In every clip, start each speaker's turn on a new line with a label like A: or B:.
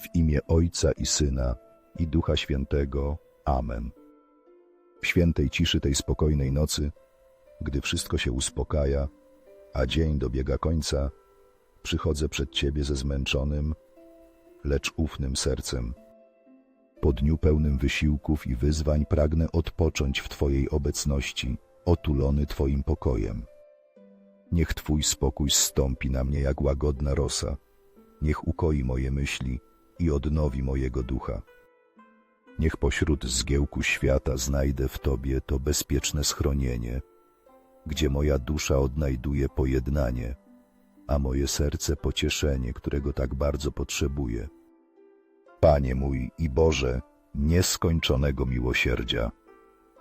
A: W imię Ojca i Syna i Ducha Świętego. Amen. W świętej ciszy tej spokojnej nocy, gdy wszystko się uspokaja, a dzień dobiega końca, przychodzę przed Ciebie ze zmęczonym, lecz ufnym sercem. Po dniu pełnym wysiłków i wyzwań pragnę odpocząć w Twojej obecności, otulony Twoim pokojem. Niech Twój spokój zstąpi na mnie jak łagodna rosa, niech ukoi moje myśli i odnowi mojego ducha. Niech pośród zgiełku świata znajdę w Tobie to bezpieczne schronienie, gdzie moja dusza odnajduje pojednanie, a moje serce pocieszenie, którego tak bardzo potrzebuje. Panie mój i Boże, nieskończonego miłosierdzia,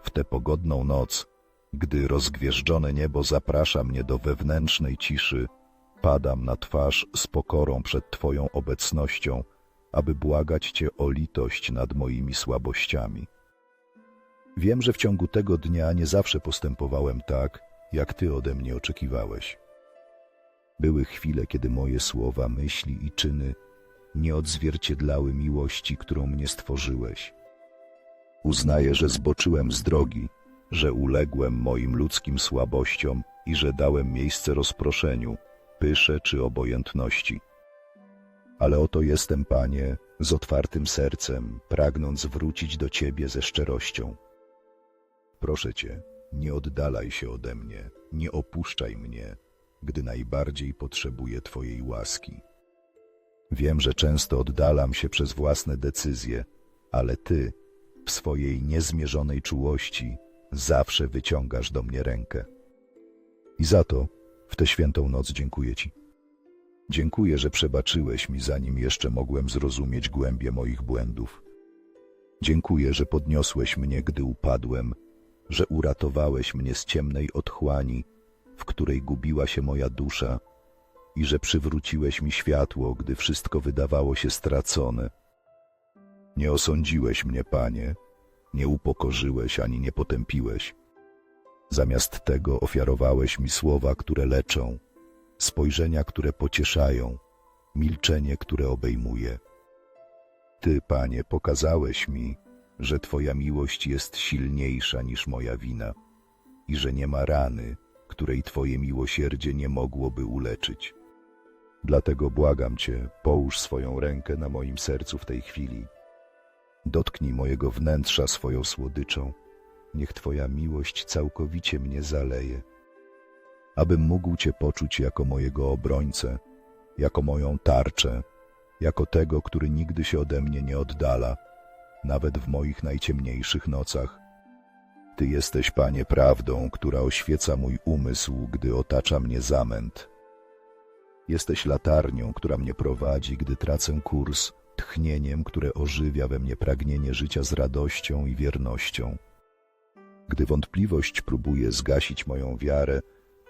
A: w tę pogodną noc, gdy rozgwieżdżone niebo zaprasza mnie do wewnętrznej ciszy, padam na twarz z pokorą przed Twoją obecnością, aby błagać Cię o litość nad moimi słabościami. Wiem, że w ciągu tego dnia nie zawsze postępowałem tak, jak Ty ode mnie oczekiwałeś. Były chwile, kiedy moje słowa, myśli i czyny nie odzwierciedlały miłości, którą mnie stworzyłeś. Uznaję, że zboczyłem z drogi, że uległem moim ludzkim słabościom i że dałem miejsce rozproszeniu, pysze czy obojętności. Ale oto jestem, Panie, z otwartym sercem, pragnąc wrócić do Ciebie ze szczerością. Proszę Cię, nie oddalaj się ode mnie, nie opuszczaj mnie, gdy najbardziej potrzebuję Twojej łaski. Wiem, że często oddalam się przez własne decyzje, ale Ty, w swojej niezmierzonej czułości, zawsze wyciągasz do mnie rękę. I za to w tę świętą noc dziękuję Ci. Dziękuję, że przebaczyłeś mi, zanim jeszcze mogłem zrozumieć głębie moich błędów. Dziękuję, że podniosłeś mnie, gdy upadłem, że uratowałeś mnie z ciemnej otchłani, w której gubiła się moja dusza, i że przywróciłeś mi światło, gdy wszystko wydawało się stracone. Nie osądziłeś mnie, Panie, nie upokorzyłeś ani nie potępiłeś. Zamiast tego ofiarowałeś mi słowa, które leczą, spojrzenia, które pocieszają, milczenie, które obejmuje. Ty, Panie, pokazałeś mi, że Twoja miłość jest silniejsza niż moja wina i że nie ma rany, której Twoje miłosierdzie nie mogłoby uleczyć. Dlatego błagam Cię, połóż swoją rękę na moim sercu w tej chwili. Dotknij mojego wnętrza swoją słodyczą. Niech Twoja miłość całkowicie mnie zaleje. Abym mógł Cię poczuć jako mojego obrońcę, jako moją tarczę, jako tego, który nigdy się ode mnie nie oddala, nawet w moich najciemniejszych nocach. Ty jesteś, Panie, prawdą, która oświeca mój umysł, gdy otacza mnie zamęt. Jesteś latarnią, która mnie prowadzi, gdy tracę kurs, tchnieniem, które ożywia we mnie pragnienie życia z radością i wiernością. Gdy wątpliwość próbuje zgasić moją wiarę,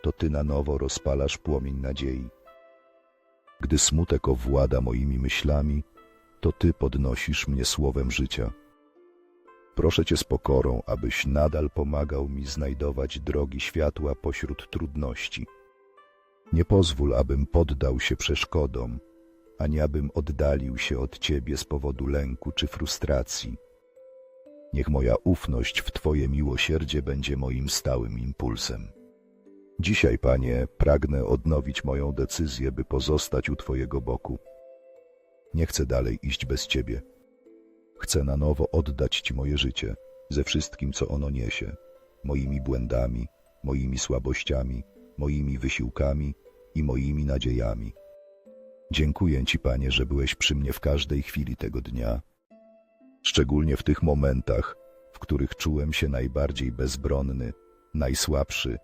A: to Ty na nowo rozpalasz płomień nadziei. Gdy smutek owłada moimi myślami, to Ty podnosisz mnie słowem życia. Proszę Cię z pokorą, abyś nadal pomagał mi znajdować drogi światła pośród trudności. Nie pozwól, abym poddał się przeszkodom, ani abym oddalił się od Ciebie z powodu lęku czy frustracji. Niech moja ufność w Twoje miłosierdzie będzie moim stałym impulsem. Dzisiaj, Panie, pragnę odnowić moją decyzję, by pozostać u Twojego boku. Nie chcę dalej iść bez Ciebie. Chcę na nowo oddać Ci moje życie, ze wszystkim, co ono niesie, moimi błędami, moimi słabościami, moimi wysiłkami i moimi nadziejami. Dziękuję Ci, Panie, że byłeś przy mnie w każdej chwili tego dnia, szczególnie w tych momentach, w których czułem się najbardziej bezbronny, najsłabszy,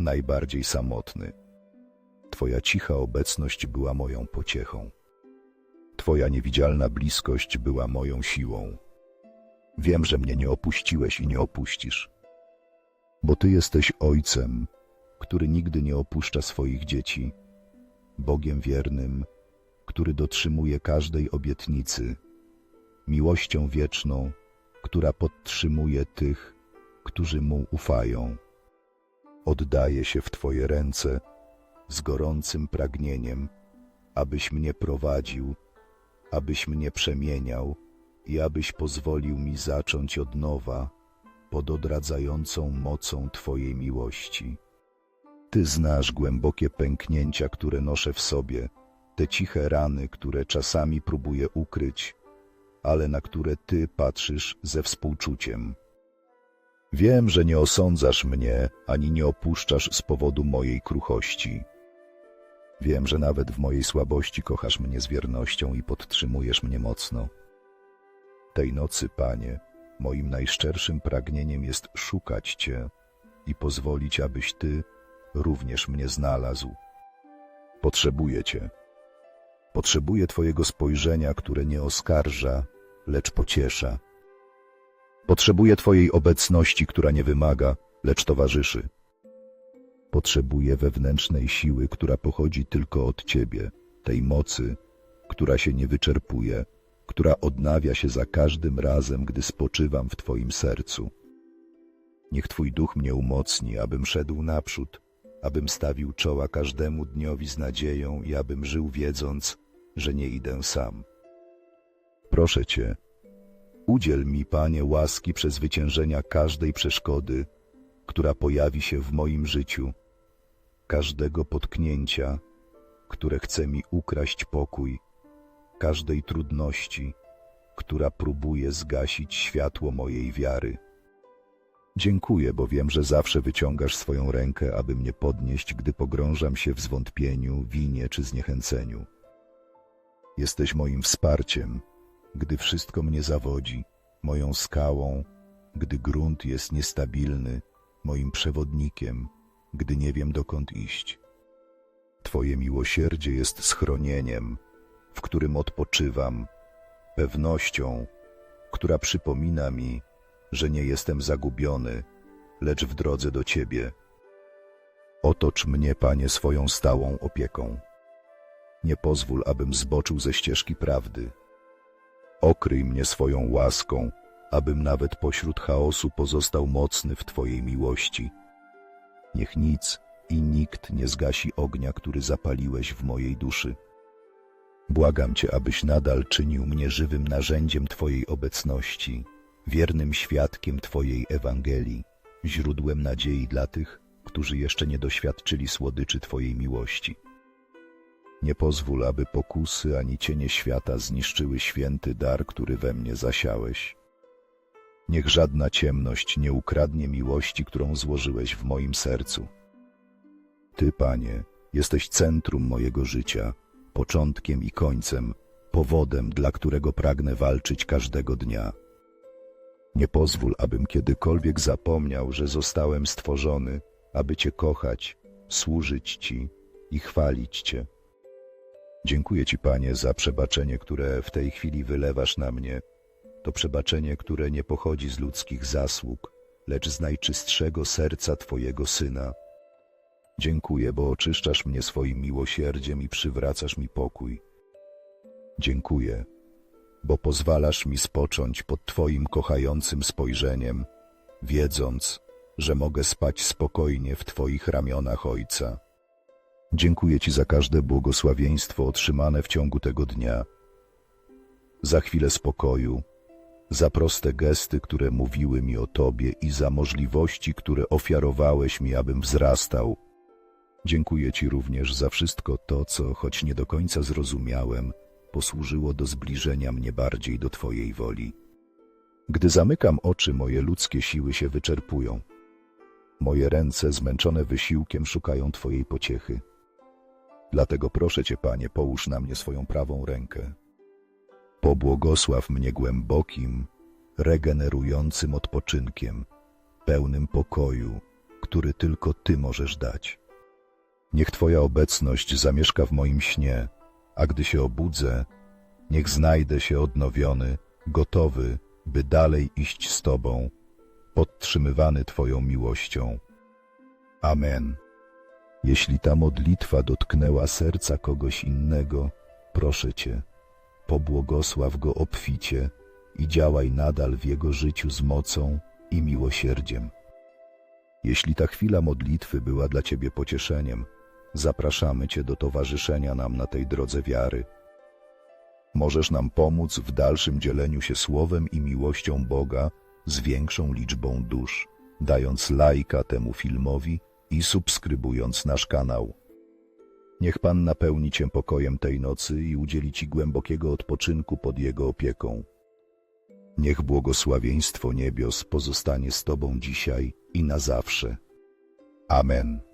A: najbardziej samotny. Twoja cicha obecność była moją pociechą. Twoja niewidzialna bliskość była moją siłą. Wiem, że mnie nie opuściłeś i nie opuścisz, bo Ty jesteś Ojcem, który nigdy nie opuszcza swoich dzieci, Bogiem wiernym, który dotrzymuje każdej obietnicy, miłością wieczną, która podtrzymuje tych, którzy Mu ufają. Oddaję się w Twoje ręce z gorącym pragnieniem, abyś mnie prowadził, abyś mnie przemieniał i abyś pozwolił mi zacząć od nowa pod odradzającą mocą Twojej miłości. Ty znasz głębokie pęknięcia, które noszę w sobie, te ciche rany, które czasami próbuję ukryć, ale na które Ty patrzysz ze współczuciem. Wiem, że nie osądzasz mnie, ani nie opuszczasz z powodu mojej kruchości. Wiem, że nawet w mojej słabości kochasz mnie z wiernością i podtrzymujesz mnie mocno. Tej nocy, Panie, moim najszczerszym pragnieniem jest szukać Cię i pozwolić, abyś Ty również mnie znalazł. Potrzebuję Cię. Potrzebuję Twojego spojrzenia, które nie oskarża, lecz pociesza. Potrzebuję Twojej obecności, która nie wymaga, lecz towarzyszy. Potrzebuję wewnętrznej siły, która pochodzi tylko od Ciebie, tej mocy, która się nie wyczerpuje, która odnawia się za każdym razem, gdy spoczywam w Twoim sercu. Niech Twój duch mnie umocni, abym szedł naprzód, abym stawił czoła każdemu dniowi z nadzieją i abym żył wiedząc, że nie idę sam. Proszę Cię, udziel mi, Panie, łaski przezwyciężenia każdej przeszkody, która pojawi się w moim życiu, każdego potknięcia, które chce mi ukraść pokój, każdej trudności, która próbuje zgasić światło mojej wiary. Dziękuję, bo wiem, że zawsze wyciągasz swoją rękę, aby mnie podnieść, gdy pogrążam się w zwątpieniu, winie czy zniechęceniu. Jesteś moim wsparciem, gdy wszystko mnie zawodzi, moją skałą, gdy grunt jest niestabilny, moim przewodnikiem, gdy nie wiem dokąd iść. Twoje miłosierdzie jest schronieniem, w którym odpoczywam, pewnością, która przypomina mi, że nie jestem zagubiony, lecz w drodze do Ciebie. Otocz mnie, Panie, swoją stałą opieką. Nie pozwól, abym zboczył ze ścieżki prawdy. Okryj mnie swoją łaską, abym nawet pośród chaosu pozostał mocny w Twojej miłości. Niech nic i nikt nie zgasi ognia, który zapaliłeś w mojej duszy. Błagam Cię, abyś nadal czynił mnie żywym narzędziem Twojej obecności, wiernym świadkiem Twojej Ewangelii, źródłem nadziei dla tych, którzy jeszcze nie doświadczyli słodyczy Twojej miłości. Nie pozwól, aby pokusy ani cienie świata zniszczyły święty dar, który we mnie zasiałeś. Niech żadna ciemność nie ukradnie miłości, którą złożyłeś w moim sercu. Ty, Panie, jesteś centrum mojego życia, początkiem i końcem, powodem, dla którego pragnę walczyć każdego dnia. Nie pozwól, abym kiedykolwiek zapomniał, że zostałem stworzony, aby Cię kochać, służyć Ci i chwalić Cię. Dziękuję Ci, Panie, za przebaczenie, które w tej chwili wylewasz na mnie. To przebaczenie, które nie pochodzi z ludzkich zasług, lecz z najczystszego serca Twojego Syna. Dziękuję, bo oczyszczasz mnie swoim miłosierdziem i przywracasz mi pokój. Dziękuję, bo pozwalasz mi spocząć pod Twoim kochającym spojrzeniem, wiedząc, że mogę spać spokojnie w Twoich ramionach Ojca. Dziękuję Ci za każde błogosławieństwo otrzymane w ciągu tego dnia, za chwilę spokoju, za proste gesty, które mówiły mi o Tobie i za możliwości, które ofiarowałeś mi, abym wzrastał. Dziękuję Ci również za wszystko to, co, choć nie do końca zrozumiałem, posłużyło do zbliżenia mnie bardziej do Twojej woli. Gdy zamykam oczy, moje ludzkie siły się wyczerpują. Moje ręce, zmęczone wysiłkiem, szukają Twojej pociechy. Dlatego proszę Cię, Panie, połóż na mnie swoją prawą rękę. Pobłogosław mnie głębokim, regenerującym odpoczynkiem, pełnym pokoju, który tylko Ty możesz dać. Niech Twoja obecność zamieszka w moim śnie, a gdy się obudzę, niech znajdę się odnowiony, gotowy, by dalej iść z Tobą, podtrzymywany Twoją miłością. Amen. Jeśli ta modlitwa dotknęła serca kogoś innego, proszę Cię, pobłogosław go obficie i działaj nadal w jego życiu z mocą i miłosierdziem. Jeśli ta chwila modlitwy była dla Ciebie pocieszeniem, zapraszamy Cię do towarzyszenia nam na tej drodze wiary. Możesz nam pomóc w dalszym dzieleniu się słowem i miłością Boga z większą liczbą dusz, dając lajka temu filmowi i subskrybując nasz kanał. Niech Pan napełni Cię pokojem tej nocy i udzieli Ci głębokiego odpoczynku pod Jego opieką. Niech błogosławieństwo niebios pozostanie z Tobą dzisiaj i na zawsze. Amen.